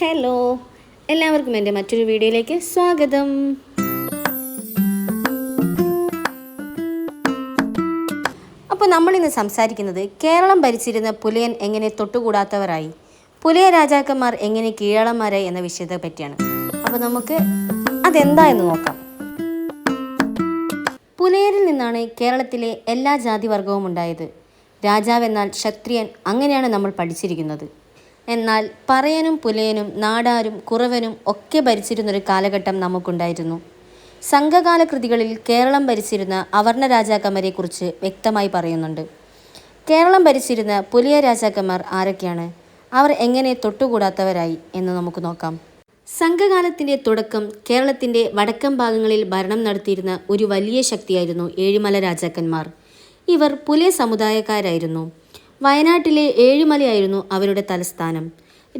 Hello എല്ലാവർക്കും എന്റെ മറ്റൊരു വീഡിയോയിലേക്ക് സ്വാഗതം. അപ്പോൾ നമ്മളിന്ന് സംസാരിക്കുന്നത് കേരളം ഭരിച്ചിരുന്ന പുലയൻ എങ്ങനെ തൊട്ടുകൂടാത്തവരായി? പുലയ രാജാക്കന്മാർ എങ്ങനെ കീഴാളന്മാരായി എന്ന വിഷയത്തെ പറ്റിയാണ്. അപ്പോൾ നമുക്ക് അതെന്താ എന്ന് നോക്കാം. പുലയരിൽ നിന്നാണ് കേരളത്തിലെ എല്ലാ ജാതിവർഗവും ഉണ്ടായത്. രാജാവെന്നാൽ ക്ഷത്രിയൻ അങ്ങനെയാണ് നമ്മൾ പഠിച്ചിരിക്കുന്നത്. എന്നാൽ പറയനും പുലയനും നാടാരും കുറവനും ഒക്കെ ഭരിച്ചിരുന്നൊരു കാലഘട്ടം നമുക്കുണ്ടായിരുന്നു. സംഘകാല കൃതികളിൽ കേരളം ഭരിച്ചിരുന്ന അവർണ രാജാക്കന്മാരെക്കുറിച്ച് വ്യക്തമായി പറയുന്നുണ്ട്. കേരളം ഭരിച്ചിരുന്ന പുലിയ രാജാക്കന്മാർ ആരൊക്കെയാണ്? അവർ എങ്ങനെ തൊട്ടുകൂടാത്തവരായി എന്ന് നമുക്ക് നോക്കാം. സംഘകാലത്തിന്റെ തുടക്കം കേരളത്തിന്റെ വടക്കൻ ഭാഗങ്ങളിൽ ഭരണം നടത്തിയിരുന്ന ഒരു വലിയ ശക്തിയായിരുന്നു ഏഴിമല രാജാക്കന്മാർ. ഇവർ പുലിയ സമുദായക്കാരായിരുന്നു. വയനാട്ടിലെ ഏഴുമലയായിരുന്നു അവരുടെ തലസ്ഥാനം.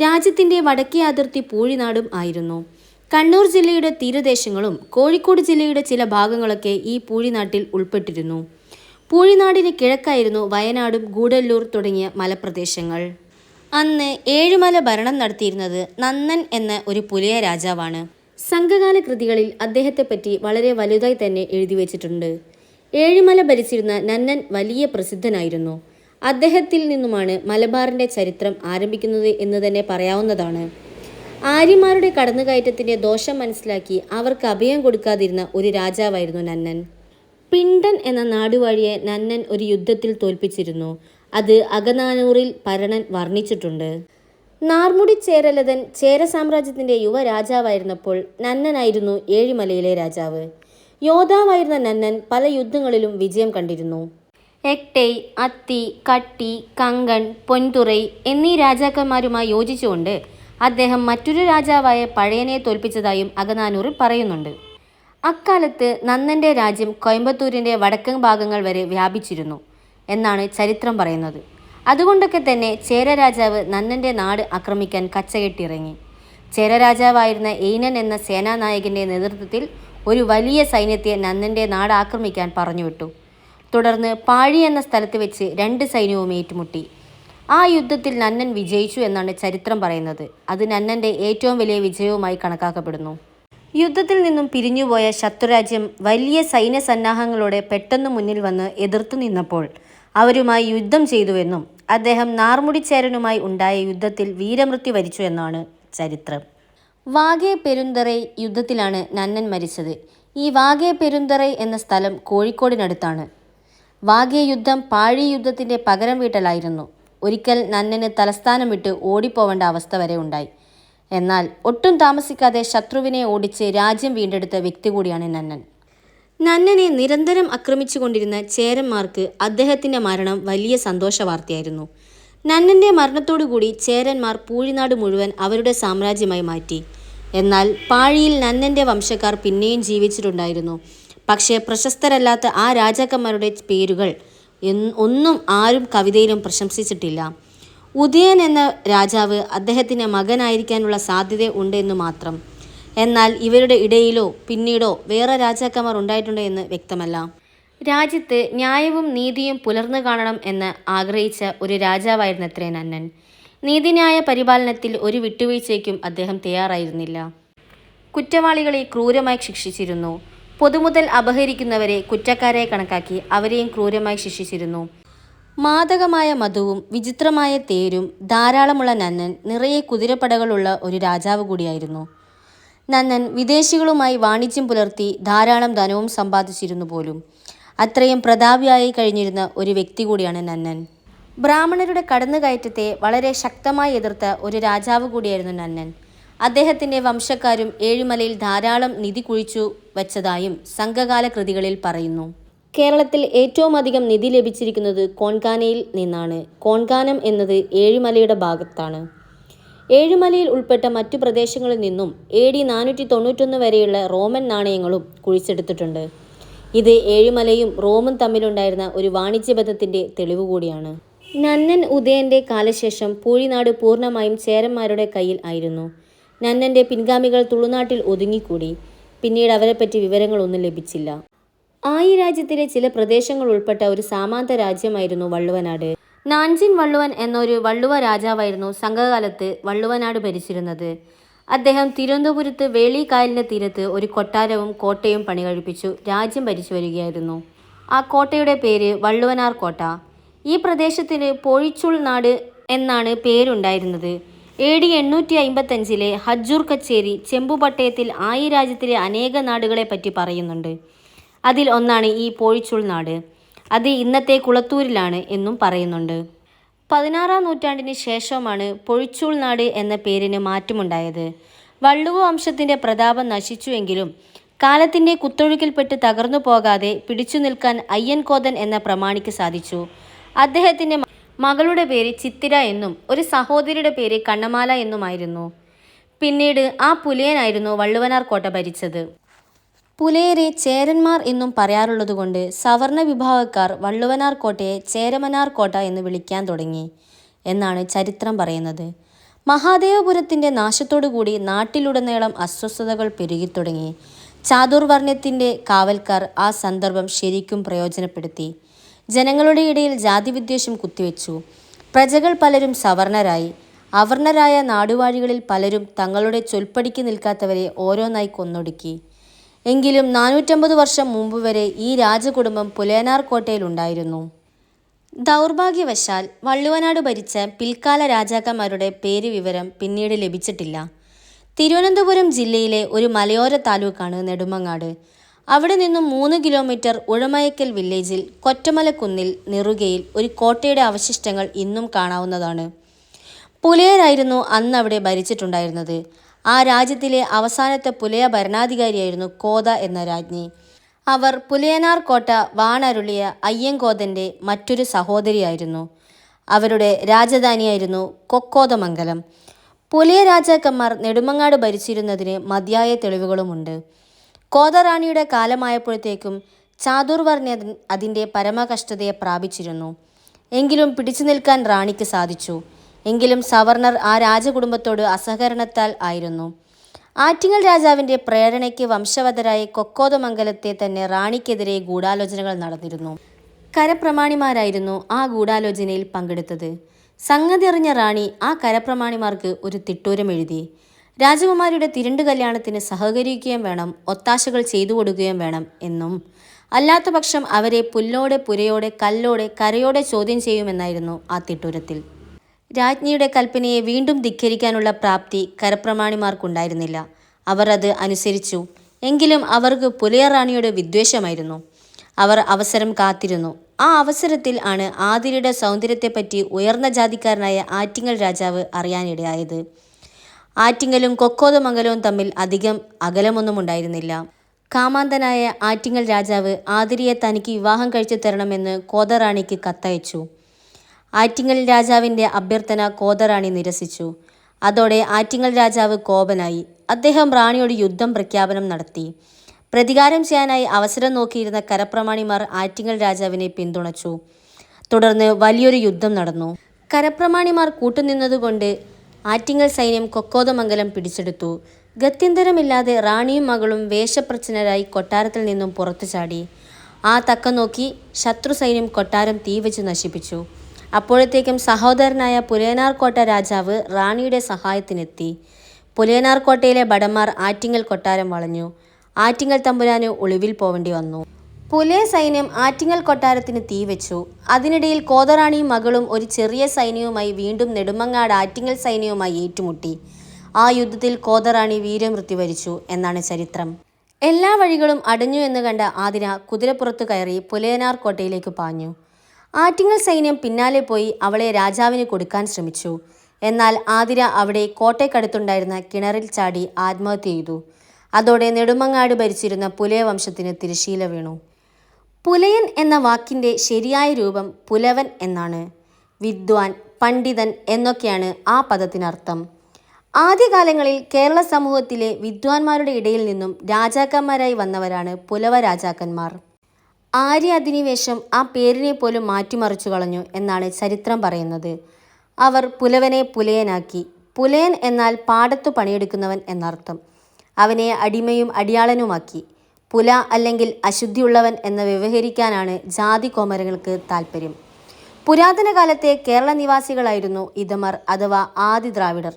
രാജ്യത്തിന്റെ വടക്കേ അതിർത്തി പൂഴിനാടും ആയിരുന്നു. കണ്ണൂർ ജില്ലയുടെ തീരദേശങ്ങളും കോഴിക്കോട് ജില്ലയുടെ ചില ഭാഗങ്ങളൊക്കെ ഈ പൂഴിനാട്ടിൽ ഉൾപ്പെട്ടിരുന്നു. പൂഴിനാടിന് കിഴക്കായിരുന്നു വയനാടും ഗൂഡല്ലൂർ തുടങ്ങിയ മലപ്രദേശങ്ങൾ. അന്ന് ഏഴുമല ഭരണം നടത്തിയിരുന്നത് നന്നൻ എന്ന ഒരു പുലിയ രാജാവാണ്. സംഘകാല കൃതികളിൽ അദ്ദേഹത്തെപ്പറ്റി വളരെ വലുതായി തന്നെ എഴുതി വച്ചിട്ടുണ്ട്. ഏഴുമല ഭരിച്ചിരുന്ന നന്നൻ വലിയ പ്രസിദ്ധനായിരുന്നു. അദ്ദേഹത്തിൽ നിന്നുമാണ് മലബാറിന്റെ ചരിത്രം ആരംഭിക്കുന്നത് എന്ന് തന്നെ പറയാവുന്നതാണ്. ആര്യന്മാരുടെ കടന്നുകയറ്റത്തിന്റെ ദോഷം മനസ്സിലാക്കി അവർക്ക് അഭയം കൊടുക്കാതിരുന്ന ഒരു രാജാവായിരുന്നു നന്നൻ. പിണ്ടൻ എന്ന നാടുവാഴിയെ നന്നൻ ഒരു യുദ്ധത്തിൽ തോൽപ്പിച്ചിരുന്നു. അത് അകനാനൂറിൽ പരണൻ വർണിച്ചിട്ടുണ്ട്. നാർമുടി ചേരലതൻ ചേര സാമ്രാജ്യത്തിന്റെ യുവ രാജാവായിരുന്നപ്പോൾ നന്നനായിരുന്നു ഏഴിമലയിലെ രാജാവ്. യോദ്ധാവായിരുന്ന നന്നൻ പല യുദ്ധങ്ങളിലും വിജയം കണ്ടിരുന്നു. എക്ടൈ അത്തി കട്ടി കങ്കൺ പൊൻതുറൈ എന്നീ രാജാക്കന്മാരുമായി യോജിച്ചുകൊണ്ട് അദ്ദേഹം മറ്റൊരു രാജാവായ പഴയനെ തോൽപ്പിച്ചതായും അകനാനൂറിൽ പറയുന്നുണ്ട്. അക്കാലത്ത് നന്ദന്റെ രാജ്യം കോയമ്പത്തൂരിന്റെ വടക്കൻ ഭാഗങ്ങൾ വരെ വ്യാപിച്ചിരുന്നു എന്നാണ് ചരിത്രം പറയുന്നത്. അതുകൊണ്ടൊക്കെ തന്നെ ചേര രാജാവ് നന്നന്റെ നാട് ആക്രമിക്കാൻ കച്ചകെട്ടിറങ്ങി ചേര രാജാവായിരുന്ന എയ്നൻ എന്ന സേനാനായകന്റെ നേതൃത്വത്തിൽ ഒരു വലിയ സൈന്യത്തെ നന്നന്റെ നാട് ആക്രമിക്കാൻ പറഞ്ഞുവിട്ടു തുടർന്ന് പാഴി എന്ന സ്ഥലത്ത് വെച്ച് രണ്ട് സൈന്യവും ഏറ്റുമുട്ടി. ആ യുദ്ധത്തിൽ നന്നൻ വിജയിച്ചു എന്നാണ് ചരിത്രം പറയുന്നത്. അത് നന്നന്റെ ഏറ്റവും വലിയ വിജയവുമായി കണക്കാക്കപ്പെടുന്നു. യുദ്ധത്തിൽ നിന്നും പിരിഞ്ഞുപോയ ശത്രുരാജ്യം വലിയ സൈന്യ സന്നാഹങ്ങളോടെ പെട്ടെന്ന് മുന്നിൽ വന്ന് എതിർത്തു നിന്നപ്പോൾ അവരുമായി യുദ്ധം ചെയ്തുവെന്നും അദ്ദേഹം നാർമുടിച്ചേരനുമായി ഉണ്ടായ യുദ്ധത്തിൽ വീരമൃത്യു വരിച്ചു എന്നാണ് ചരിത്രം. വാഗേ പെരുന്തറൈ യുദ്ധത്തിലാണ് നന്നൻ മരിച്ചത്. ഈ വാഗേ പെരുന്തറൈ എന്ന സ്ഥലം കോഴിക്കോടിനടുത്താണ്. വാഗേ യുദ്ധം പാഴി യുദ്ധത്തിന്റെ പകരം വീട്ടലായിരുന്നു. ഒരിക്കൽ നന്നന് തലസ്ഥാനം വിട്ട് ഓടിപ്പോവേണ്ട അവസ്ഥ വരെ ഉണ്ടായി. എന്നാൽ ഒട്ടും താമസിക്കാതെ ശത്രുവിനെ ഓടിച്ച് രാജ്യം വീണ്ടെടുത്ത വ്യക്തി കൂടിയാണ് നന്നൻ. നന്നനെ നിരന്തരം ആക്രമിച്ചുകൊണ്ടിരുന്ന ചേരന്മാർക്ക് അദ്ദേഹത്തിന്റെ മരണം വലിയ സന്തോഷ വാർത്തയായിരുന്നു നന്നന്റെ മരണത്തോടുകൂടി ചേരന്മാർ പൂഴിനാട് മുഴുവൻ അവരുടെ സാമ്രാജ്യമായി മാറ്റി. എന്നാൽ പാഴിയിൽ നന്നന്റെ വംശക്കാർ പിന്നെയും ജീവിച്ചിട്ടുണ്ടായിരുന്നു. പക്ഷേ പ്രശസ്തരല്ലാത്ത ആ രാജാക്കന്മാരുടെ പേരുകൾ ഒന്നും ആരും കവിതയിലും പ്രശംസിച്ചിട്ടില്ല. ഉദയൻ എന്ന രാജാവ് അദ്ദേഹത്തിന് മകനായിരിക്കാനുള്ള സാധ്യത ഉണ്ട് എന്ന് മാത്രം. എന്നാൽ ഇവരുടെ ഇടയിലോ പിന്നീടോ വേറെ രാജാക്കന്മാർ ഉണ്ടായിട്ടുണ്ടോ എന്ന് വ്യക്തമല്ല. രാജ്യത്ത് ന്യായവും നീതിയും പുലർന്നു കാണണം എന്ന് ആഗ്രഹിച്ച ഒരു രാജാവായിരുന്നു അത്രേ നന്നൻ. നീതിന്യായ പരിപാലനത്തിൽ ഒരു വിട്ടുവീഴ്ചയ്ക്കും അദ്ദേഹം തയ്യാറായിരുന്നില്ല. കുറ്റവാളികളെ ക്രൂരമായി ശിക്ഷിച്ചിരുന്നു. പൊതുമുതൽ അപഹരിക്കുന്നവരെ കുറ്റക്കാരെ കണക്കാക്കി അവരെയും ക്രൂരമായി ശിക്ഷിച്ചിരുന്നു. മാദകമായ മധുവും വിചിത്രമായ തേരും ധാരാളമുള്ള നന്നൻ നിറയെ കുതിരപ്പടകളുള്ള ഒരു രാജാവ് കൂടിയായിരുന്നു. നന്നൻ വിദേശികളുമായി വാണിജ്യം പുലർത്തി ധാരാളം ധനവും സമ്പാദിച്ചിരുന്നു പോലും. അത്രയും പ്രതാപിയായി കഴിഞ്ഞിരുന്ന ഒരു വ്യക്തി കൂടിയാണ് നന്നൻ. ബ്രാഹ്മണരുടെ കടന്നുകയറ്റത്തെ വളരെ ശക്തമായി എതിർത്ത ഒരു രാജാവ് കൂടിയായിരുന്നു നന്നൻ. അദ്ദേഹത്തിന്റെ വംശക്കാരും ഏഴിമലയിൽ ധാരാളം നിധി കുഴിച്ചു വച്ചതായും സംഘകാല കൃതികളിൽ പറയുന്നു. കേരളത്തിൽ ഏറ്റവും അധികം നിധി ലഭിച്ചിരിക്കുന്നത് കോൺകാനയിൽ നിന്നാണ്. കോൺകാനം എന്നത് ഏഴിമലയുടെ ഭാഗത്താണ്. ഏഴുമലയിൽ ഉൾപ്പെട്ട മറ്റു പ്രദേശങ്ങളിൽ നിന്നും എ ഡി നാനൂറ്റി തൊണ്ണൂറ്റൊന്ന് വരെയുള്ള റോമൻ നാണയങ്ങളും കുഴിച്ചെടുത്തിട്ടുണ്ട്. ഇത് ഏഴുമലയും റോമും തമ്മിലുണ്ടായിരുന്ന ഒരു വാണിജ്യബന്ധത്തിന്റെ തെളിവ് കൂടിയാണ്. നന്നൻ ഉദയന്റെ കാലശേഷം പൂഴിനാട് പൂർണമായും ചേരന്മാരുടെ കയ്യിൽ ആയിരുന്നു. നന്നന്റെ പിൻഗാമികൾ തുളുനാട്ടിൽ ഒതുങ്ങിക്കൂടി. പിന്നീട് അവരെപ്പറ്റി വിവരങ്ങളൊന്നും ലഭിച്ചില്ല. ആയി രാജ്യത്തിലെ ചില പ്രദേശങ്ങൾ ഉൾപ്പെട്ട ഒരു സാമാന്ത രാജ്യമായിരുന്നു വള്ളുവനാട്. നാൻജിൻ വള്ളുവൻ എന്നൊരു വള്ളുവ രാജാവായിരുന്നു സംഘകാലത്ത് വള്ളുവനാട് ഭരിച്ചിരുന്നത്. അദ്ദേഹം തിരുവനന്തപുരത്ത് വേളിക്കായലിന്റെ തീരത്ത് ഒരു കൊട്ടാരവും കോട്ടയും പണി പണികഴിപ്പിച്ചു രാജ്യം ഭരിച്ചു വരികയായിരുന്നു. ആ കോട്ടയുടെ പേര് വള്ളുവനാർ കോട്ട ഈ പ്രദേശത്തിന് പൊഴിച്ചുൾ നാട് എന്നാണ് പേരുണ്ടായിരുന്നത്. എ ഡി എണ്ണൂറ്റി അമ്പത്തഞ്ചിലെ ഹജ്ജൂർ കച്ചേരി ചെമ്പുപട്ടയത്തിൽ ആയി രാജ്യത്തിലെ അനേക നാടുകളെ പറ്റി പറയുന്നുണ്ട്. അതിൽ ഒന്നാണ് ഈ പോഴിച്ചുൾ നാട്. അത് ഇന്നത്തെ കുളത്തൂരിലാണ് എന്നും പറയുന്നുണ്ട്. പതിനാറാം നൂറ്റാണ്ടിന് ശേഷമാണ് പൊഴിച്ചൂൾ നാട് എന്ന പേരിന് മാറ്റമുണ്ടായത്. വള്ളുവ വംശത്തിന്റെ പ്രതാപം നശിച്ചുവെങ്കിലും കാലത്തിന്റെ കുത്തൊഴുക്കിൽപ്പെട്ട് തകർന്നു പോകാതെ പിടിച്ചു നിൽക്കാൻ അയ്യൻകോതൻ എന്ന പ്രമാണിക്ക് സാധിച്ചു. അദ്ദേഹത്തിന്റെ മകളുടെ പേര് ചിത്തിര എന്നും ഒരു സഹോദരിയുടെ പേര് കണ്ണമാല എന്നുമായിരുന്നു. പിന്നീട് ആ പുലയനായിരുന്നു വള്ളുവനാർ കോട്ട ഭരിച്ചത്. പുലയരെ ചേരന്മാർ എന്നും പറയാറുള്ളതുകൊണ്ട് സവർണ വിഭാഗക്കാർ വള്ളുവനാർ കോട്ടയെ ചേരമനാർ കോട്ട എന്ന് വിളിക്കാൻ തുടങ്ങി എന്നാണ് ചരിത്രം പറയുന്നത്. മഹാദേവപുരത്തിന്റെ നാശത്തോടുകൂടി നാട്ടിലുടനീളം അസ്വസ്ഥതകൾ പെരുകിത്തുടങ്ങി. ചാതുർവർണത്തിന്റെ കാവൽക്കാർ ആ സന്ദർഭം ശരിക്കും പ്രയോജനപ്പെടുത്തി. ജനങ്ങളുടെ ഇടയിൽ ജാതിവിദ്വേഷം കുത്തിവെച്ചു. പ്രജകൾ പലരും സവർണരായി. അവർണരായ നാടുവാഴികളിൽ പലരും തങ്ങളുടെ ചൊൽപ്പടിക്ക് നിൽക്കാത്തവരെ ഓരോന്നായി കൊന്നൊടുക്കി. എങ്കിലും നാനൂറ്റമ്പത് വർഷം മുമ്പ് വരെ ഈ രാജകുടുംബം പുലയനാർ കോട്ടയിലുണ്ടായിരുന്നു ദൗർഭാഗ്യവശാൽ വള്ളുവനാട് ഭരിച്ച പിൽക്കാല രാജാക്കന്മാരുടെ പേര് വിവരം പിന്നീട് ലഭിച്ചിട്ടില്ല. തിരുവനന്തപുരം ജില്ലയിലെ ഒരു മലയോര താലൂക്കാണ് നെടുമങ്ങാട്. അവിടെ നിന്നും മൂന്ന് കിലോമീറ്റർ ഉഴമയക്കൽ വില്ലേജിൽ കൊറ്റമലക്കുന്നിൽ നെറുകയിൽ ഒരു കോട്ടയുടെ അവശിഷ്ടങ്ങൾ ഇന്നും കാണാവുന്നതാണ്. പുലയരായിരുന്നു അന്ന് അവിടെ ഭരിച്ചിട്ടുണ്ടായിരുന്നത്. ആ രാജ്യത്തിലെ അവസാനത്തെ പുലയ ഭരണാധികാരിയായിരുന്നു കോത എന്ന രാജ്ഞി. അവർ പുലയനാർ കോട്ട വാണരുളിയ അയ്യങ്കോതന്റെ മറ്റൊരു സഹോദരിയായിരുന്നു. അവരുടെ രാജധാനിയായിരുന്നു കൊക്കോതമംഗലം. പുലയ രാജാക്കന്മാർ നെടുമങ്ങാട് ഭരിച്ചിരുന്നതിന് മതിയായ തെളിവുകളുമുണ്ട്. കോതറാണിയുടെ കാലമായപ്പോഴത്തേക്കും ചാതുർവർണി അതിന്റെ പരമകഷ്ടതയെ പ്രാപിച്ചിരുന്നു. എങ്കിലും പിടിച്ചു നിൽക്കാൻ റാണിക്ക് സാധിച്ചു. എങ്കിലും സവർണർ ആ രാജകുടുംബത്തോട് അസഹകരണത്താൽ ആയിരുന്നു. ആറ്റിങ്ങൽ രാജാവിന്റെ പ്രേരണയ്ക്ക് വംശവധരായി കൊക്കോതമംഗലത്തെ തന്നെ റാണിക്കെതിരെ ഗൂഢാലോചനകൾ നടന്നിരുന്നു. കരപ്രമാണിമാരായിരുന്നു ആ ഗൂഢാലോചനയിൽ പങ്കെടുത്തത്. സംഗതി അറിഞ്ഞ റാണി ആ കരപ്രമാണിമാർക്ക് ഒരു തിട്ടൂരം എഴുതി. രാജകുമാരിയുടെ തിരണ്ട് കല്യാണത്തിന് സഹകരിക്കുകയും വേണം ഒത്താശകൾ ചെയ്തു കൊടുക്കുകയും വേണം എന്നും. അല്ലാത്ത പക്ഷം അവരെ പുല്ലോടെ പുരയോടെ കല്ലോടെ കരയോടെ ചോദ്യം ചെയ്യുമെന്നായിരുന്നു ആ തിട്ടൂരത്തിൽ. രാജ്ഞിയുടെ കൽപ്പനയെ വീണ്ടും ധിക്കരിക്കാനുള്ള പ്രാപ്തി കരപ്രമാണിമാർക്കുണ്ടായിരുന്നില്ല. അവർ അത് അനുസരിച്ചു. എങ്കിലും അവർക്ക് പുലയറാണിയുടെ വിദ്വേഷമായിരുന്നു. അവർ അവസരം കാത്തിരുന്നു. ആ അവസരത്തിൽ ആണ് ആതിരയുടെ സൗന്ദര്യത്തെപ്പറ്റി ഉയർന്ന ജാതിക്കാരനായ ആറ്റിങ്ങൽ രാജാവ് അറിയാനിടയായത്. ആറ്റിങ്ങലും കൊക്കോതമംഗലവും തമ്മിൽ അധികം അകലമൊന്നും ഉണ്ടായിരുന്നില്ല കാമാന്തനായ ആറ്റിങ്ങൽ രാജാവ് ആതിരിയെ തനിക്ക് വിവാഹം കഴിച്ചു തരണമെന്ന് കോതറാണിക്ക് കത്തയച്ചു. ആറ്റിങ്ങൽ രാജാവിന്റെ അഭ്യർത്ഥന കോതറാണി നിരസിച്ചു. അതോടെ ആറ്റിങ്ങൽ രാജാവ് കോപനായി. അദ്ദേഹം റാണിയോട് യുദ്ധം പ്രഖ്യാപനം നടത്തി. പ്രതികാരം ചെയ്യാനായി അവസരം നോക്കിയിരുന്ന കരപ്രമാണിമാർ ആറ്റിങ്ങൽ രാജാവിനെ പിന്തുണച്ചു. തുടർന്ന് വലിയൊരു യുദ്ധം നടന്നു. കരപ്രമാണിമാർ കൂട്ടുനിന്നതുകൊണ്ട് ആറ്റിങ്ങൽ സൈന്യം കൊക്കോതമംഗലം പിടിച്ചെടുത്തു. ഗത്യന്തരമില്ലാതെ റാണിയും മകളും വേഷപ്രച്ഛനരായി കൊട്ടാരത്തിൽ നിന്നും പുറത്തു ചാടി. ആ തക്ക നോക്കി ശത്രു സൈന്യം കൊട്ടാരം തീവച്ച് നശിപ്പിച്ചു. അപ്പോഴത്തേക്കും സഹോദരനായ പുലയനാർ കോട്ട രാജാവ് റാണിയുടെ സഹായത്തിനെത്തി. പുലയനാർ കോട്ടയിലെ ഭടന്മാർ ആറ്റിങ്ങൽ കൊട്ടാരം വളഞ്ഞു. ആറ്റിങ്ങൽ തമ്പുരാന് ഒളിവിൽ പോവേണ്ടി വന്നു. പുലയ സൈന്യം ആറ്റിങ്ങൽ കൊട്ടാരത്തിന് തീവച്ചു അതിനിടയിൽ കോതറാണിയും മകളും ഒരു ചെറിയ സൈന്യവുമായി വീണ്ടും നെടുമങ്ങാട് ആറ്റിങ്ങൽ സൈന്യവുമായി ഏറ്റുമുട്ടി. ആ യുദ്ധത്തിൽ കോതറാണി വീരമൃത്യു വരിച്ചു എന്നാണ് ചരിത്രം. എല്ലാ വഴികളും അടഞ്ഞു എന്ന് കണ്ട ആതിര കുതിരപ്പുറത്തു കയറി പുലയനാർ കോട്ടയിലേക്ക് പാഞ്ഞു. ആറ്റിങ്ങൽ സൈന്യം പിന്നാലെ പോയി അവളെ രാജാവിന് കൊടുക്കാൻ ശ്രമിച്ചു. എന്നാൽ ആതിര അവിടെ കോട്ടയ്ക്കടുത്തുണ്ടായിരുന്ന കിണറിൽ ചാടി ആത്മഹത്യ ചെയ്തു. അതോടെ നെടുമങ്ങാട് ഭരിച്ചിരുന്ന പുലയ വംശത്തിന് തിരശീല വീണു. പുലയൻ എന്ന വാക്കിന്റെ ശരിയായ രൂപം പുലവൻ എന്നാണ്. വിദ്വാൻ പണ്ഡിതൻ എന്നൊക്കെയാണ് ആ പദത്തിനർത്ഥം. ആദ്യകാലങ്ങളിൽ കേരള സമൂഹത്തിലെ വിദ്വാൻമാരുടെ ഇടയിൽ നിന്നും രാജാക്കന്മാരായി വന്നവരാണ് പുലവ രാജാക്കന്മാർ. ആര്യ അധിനിവേശം ആ പേരിനെ പോലും മാറ്റിമറിച്ചു കളഞ്ഞു എന്നാണ് ചരിത്രം പറയുന്നത്. അവർ പുലവനെ പുലയനാക്കി. പുലയൻ എന്നാൽ പാടത്തു പണിയെടുക്കുന്നവൻ എന്നർത്ഥം. അവനെ അടിമയും അടിയാളനുമാക്കി. പുല അല്ലെങ്കിൽ അശുദ്ധിയുള്ളവൻ എന്ന് വ്യവഹരിക്കാനാണ് ജാതി കോമരങ്ങൾക്ക് താല്പര്യം പുരാതന കാലത്തെ കേരള നിവാസികളായിരുന്നു ഇതമർ അഥവാ ആദി ദ്രാവിഡർ.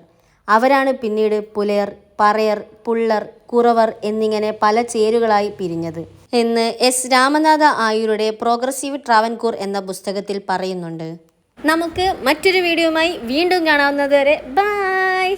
അവരാണ് പിന്നീട് പുലയർ പറയർ പുള്ളർ കുറവർ എന്നിങ്ങനെ പല ചേരുകളായി പിരിഞ്ഞത്. എന്ന് എസ് രാമനാഥ ആയൂരുടെ പ്രോഗ്രസീവ് ട്രാവൻകൂർ എന്ന പുസ്തകത്തിൽ പറയുന്നുണ്ട്. നമുക്ക് മറ്റൊരു വീഡിയോയുമായി വീണ്ടും കാണാവുന്നതുവരെ ബൈ!